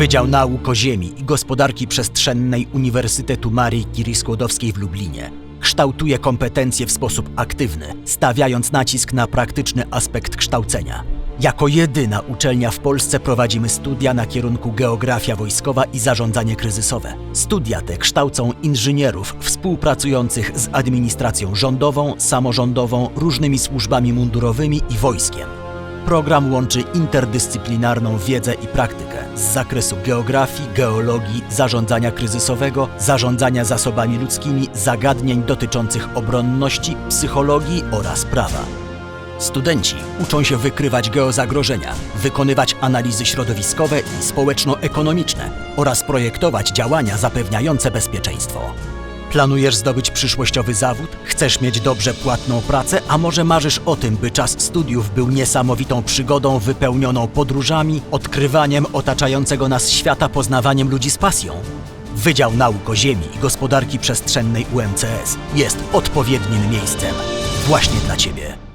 Wydział Nauk o Ziemi i Gospodarki Przestrzennej Uniwersytetu Marii Curie Skłodowskiej w Lublinie kształtuje kompetencje w sposób aktywny, stawiając nacisk na praktyczny aspekt kształcenia. Jako jedyna uczelnia w Polsce prowadzimy studia na kierunku geografia wojskowa i zarządzanie kryzysowe. Studia te kształcą inżynierów współpracujących z administracją rządową, samorządową, różnymi służbami mundurowymi i wojskiem. Program łączy interdyscyplinarną wiedzę i praktykę z zakresu geografii, geologii, zarządzania kryzysowego, zarządzania zasobami ludzkimi, zagadnień dotyczących obronności, psychologii oraz prawa. Studenci uczą się wykrywać geozagrożenia, wykonywać analizy środowiskowe i społeczno-ekonomiczne oraz projektować działania zapewniające bezpieczeństwo. Planujesz zdobyć przyszłościowy zawód? Chcesz mieć dobrze płatną pracę, a może marzysz o tym, by czas studiów był niesamowitą przygodą wypełnioną podróżami, odkrywaniem otaczającego nas świata, poznawaniem ludzi z pasją? Wydział Nauk o Ziemi i Gospodarki Przestrzennej UMCS jest odpowiednim miejscem właśnie dla Ciebie.